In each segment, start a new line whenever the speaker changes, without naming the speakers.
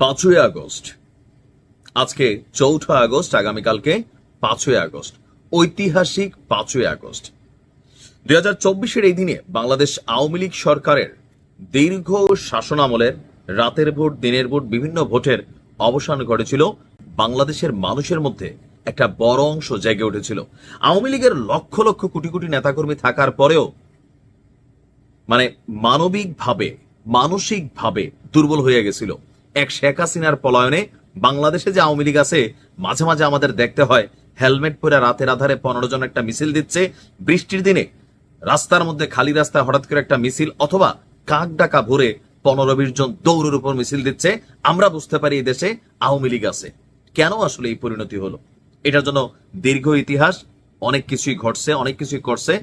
পাঁচই আগস্ট। আজকে চৌঠা আগস্ট, আগামীকালকে পাঁচই আগস্ট। ঐতিহাসিক পাঁচই আগস্ট। দুই হাজার চব্বিশের এই দিনে বাংলাদেশ আওয়ামী লীগ সরকারের দীর্ঘ শাসনামলের রাতের ভোট, দিনের ভোট, বিভিন্ন ভোটের অবসান ঘটেছিল। বাংলাদেশের মানুষের মধ্যে একটা বড় অংশ জেগে উঠেছিল। আওয়ামী লীগের লক্ষ লক্ষ কোটি কোটি নেতাকর্মী থাকার পরেও মানে মানবিকভাবে, মানসিকভাবে দুর্বল হয়ে গেছিল। এক শেখ হাসিনার পলায়নে বাংলাদেশে যে আওয়ামী লীগ আছে, মাঝে মাঝে আমাদের দেখতে হয়, হেলমেট পরে রাতের আধারে পনেরো জন একটা মিছিল দিচ্ছে। বৃষ্টির দিনে রাস্তার মধ্যে খালি রাস্তায় হঠাৎ করে একটা মিছিল অথবা কাক ডাকা ভরে পনেরো বিশ জন দৌড়ের উপর মিছিল দিচ্ছে। আমরা বুঝতে পারি এই দেশে আওয়ামী লীগ আছে। কেন আসলে এই পরিণতি হলো? এটার জন্য দীর্ঘ ইতিহাস, অনেক কিছুই ঘটছে, অনেক কিছুই করছে,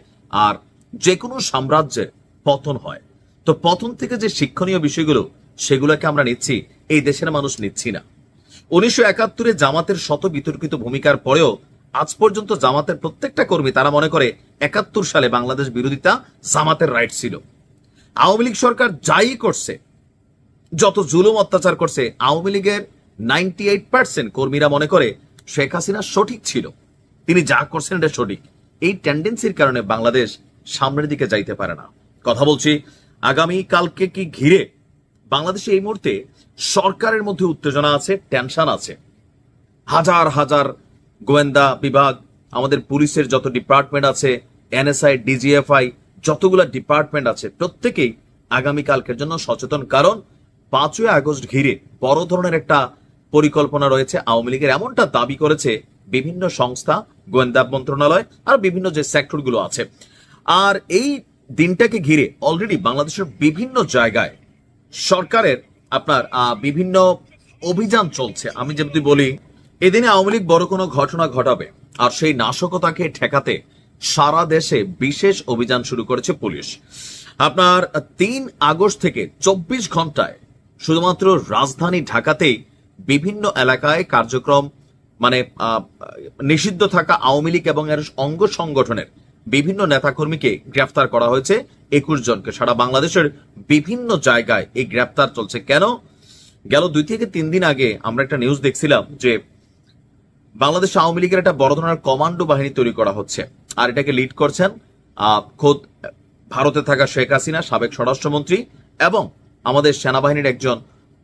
আর যে কোনো সাম্রাজ্যের পতন হয়। তো পতন থেকে যে শিক্ষণীয় বিষয়গুলো সেগুলোকে আমরা নিচ্ছি, এই দেশের মানুষ নিচ্ছি না। উনিশশো একাত্তরে জামাতের শত বিতর্কিত ভূমিকার পরেও আজ পর্যন্ত জামাতের প্রত্যেকটা কর্মী, তারা মনে করে একাত্তর সালে বাংলাদেশ বিরোধিতা জামাতের রাইট ছিল। আওয়ামী লীগ সরকার যাই করছে, যত জুলুম অত্যাচার করছে, আওয়ামী লীগের নাইনটি এইট পার্সেন্ট কর্মীরা মনে করে শেখ হাসিনা সঠিক ছিল। তিনি যা করছেন এটা সঠিক। এই টেন্ডেন্সির কারণে বাংলাদেশ সামনের দিকে যাইতে পারে না। কথা বলছি আগামী কালকে কি ঘিরে বাংলাদেশে এই মুহূর্তে সরকারের মধ্যে উত্তেজনা আছে টেনশন আছে। হাজার হাজার গোয়েন্দা বিভাগ, আমাদের পুলিশের যত ডিপার্টমেন্ট আছে এনএসআই ডিজিএফআই যতগুলো ডিপার্টমেন্ট আছে, প্রত্যেকেই আগামীকালকের জন্য সচেতন। কারণ পাঁচই আগস্ট ঘিরে বড় ধরনের একটা পরিকল্পনা রয়েছে। আওয়ামী লীগের এমনটা দাবি করেছে বিভিন্ন সংস্থা, গোয়েন্দা মন্ত্রণালয় আর বিভিন্ন যে সেক্টরগুলো আছে। আর এই দিনটাকে ঘিরে অলরেডি বাংলাদেশের বিভিন্ন জায়গায় সরকারের আপনার বিভিন্ন অভিযান চলছে। আমি যদি বলি, এদিনে আওয়ামী লীগ বড় কোনো ঘটনা ঘটাবে আর সেই নাশকতাকে ঠেকাতে সারা দেশে বিশেষ অভিযান শুরু করেছে পুলিশ। আপনার, তিন আগস্ট থেকে চব্বিশ ঘন্টায় শুধুমাত্র রাজধানী ঢাকাতেই বিভিন্ন এলাকায় কার্যক্রম মানে নিষিদ্ধ থাকা আওয়ামী লীগ এবং এর অঙ্গ সংগঠনের বিভিন্ন নেতাকর্মীকে গ্রেফতার করা হয়েছে। একুশ জনকে। সারা বাংলাদেশের বিভিন্ন জায়গায় এই গ্রেফতার চলছে। কেন? গেল দুই থেকে তিন দিন আগে আমরা একটা নিউজ দেখছিলাম যে বাংলাদেশ আওয়ামী লীগের একটা বড় ধরনের কমান্ডো বাহিনী তৈরি করা হচ্ছে। আর এটাকে লিড করছেন খোদ ভারতে থাকা শেখ হাসিনা, সাবেক স্বরাষ্ট্রমন্ত্রী এবং আমাদের সেনাবাহিনীর একজন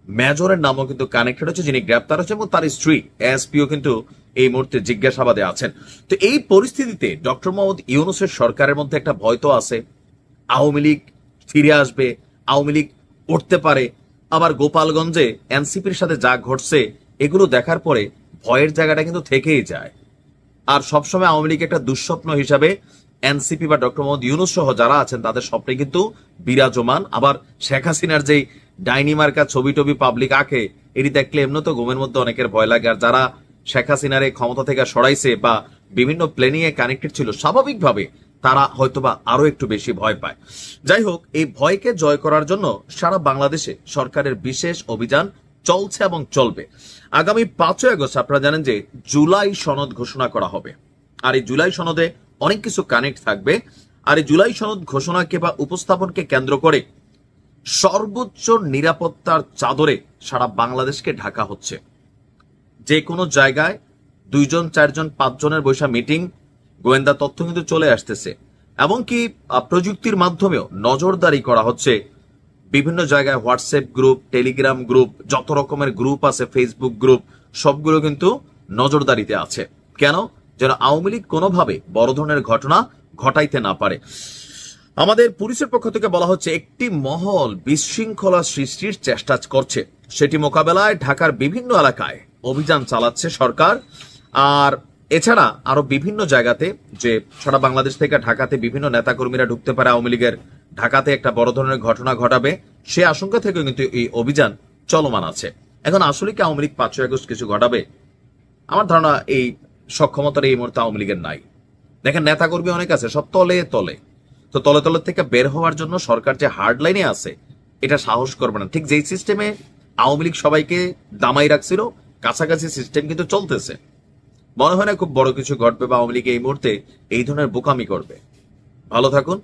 মেজরের নামও কিন্তু কানেক্টেড হচ্ছে, যিনি গ্রেপ্তার হচ্ছে এবং তার স্ত্রী, এসপিও কিন্তু এই মুহূর্তে জিজ্ঞাসাবাদে আছেন। তো এই পরিস্থিতিতে ডক্টর মোহাম্মদ ইউনুসের সরকারের মধ্যে একটা ভয় তো আছে। আওয়ামী লীগ ফিরে আসবে, আওয়ামী লীগ উঠতে পারে। আবার গোপালগঞ্জে এনসিপির সাথে যা ঘটছে, এগুলো দেখার পরে ভয়ের জায়গাটা কিন্তু থেকেই যায়। আর সবসময় আওয়ামী লীগ একটা দুঃস্বপ্ন হিসাবে এনসিপি বা ডক্টর মোহাম্মদ ইউনুস সহ যারা আছেন, তাদের স্বপ্নে কিন্তু বিরাজমান। আবার শেখ হাসিনার যেই ডাইনি মার্কা ছবি টবি পাবলিক আঁকে এটি দেখলে এমনি তো ঘুমের মধ্যে অনেকের ভয় লাগে। আর যারা শেখ হাসিনার এই ক্ষমতা থেকে সরাইছে বা বিভিন্ন প্ল্যানিং এ কানেক্টেড ছিল, স্বাভাবিকভাবে তারা হয়তোবা আরও একটু বেশি ভয় পায়। যাই হোক, এই ভয়কে জয় করার জন্য সারা বাংলাদেশে সরকারের বিশেষ অভিযান চলছে এবং চলবে। আগামী পাঁচই আগস্ট আপনারা জানেন যে জুলাই সনদ ঘোষণা করা হবে। আর এই জুলাই সনদে অনেক কিছু কানেক্ট থাকবে। আর এই জুলাই সনদ ঘোষণাকে বা উপস্থাপনকে কেন্দ্র করে সর্বোচ্চ নিরাপত্তার চাদরে সারা বাংলাদেশকে ঢাকা হচ্ছে। যে কোনো জায়গায় দুইজন, চারজন, পাঁচজনের বৈশা মিটিং গোয়েন্দা তথ্য কিন্তু চলে আসতেছে। এমনকি প্রযুক্তির মাধ্যমেও নজরদারি করা হচ্ছে। বিভিন্ন জায়গায় হোয়াটসঅ্যাপ গ্রুপ টেলিগ্রাম গ্রুপ যত রকমের গ্রুপ আছে ফেসবুক গ্রুপ সবগুলো কিন্তু নজরদারিতে আছে। কেন? যেন আওয়ামী লীগ কোনোভাবে বড় ধরনের ঘটনা ঘটাইতে না পারে। আমাদের পুলিশের পক্ষ থেকে বলা হচ্ছে, একটি মহল বিশৃঙ্খলা সৃষ্টির চেষ্টা করছে। সেটি মোকাবেলায় ঢাকার বিভিন্ন এলাকায় অভিযান চালাচ্ছে সরকার। আর এছাড়া আরও বিভিন্ন জায়গাতে যে সারা বাংলাদেশ থেকে ঢাকাতে বিভিন্ন নেতাকর্মীরা ঢুকতে পারে আওয়ামী লীগের, ঢাকাতে একটা বড় ধরনের ঘটনা ঘটাবে, সে আশঙ্কা থেকেও কিন্তু এই অভিযান চলমান আছে। এখন আসলে কি আওয়ামী লীগ পাঁচই আগস্ট কিছু ঘটাবে? আমার ধারণা এই সক্ষমতার এই মুহূর্তে আওয়ামী লীগের নাই। দেখেন, নেতাকর্মী অনেক আছে, সব তলে তলে। তো তলে তলে থেকে বের হওয়ার জন্য সরকার যে হার্ড লাইনে আছে, এটা সাহস করবে না। ঠিক যেই সিস্টেমে আওয়ামী লীগ সবাইকে দামাই রাখছিল, কাছাকাছি সিস্টেম কিন্তু চলতেছে। মনে হয় না খুব বড় কিছু ঘটবে বা আওয়ামী লীগ এই মুহূর্তে এই ধরনের বোকামি করবে। ভালো থাকুন।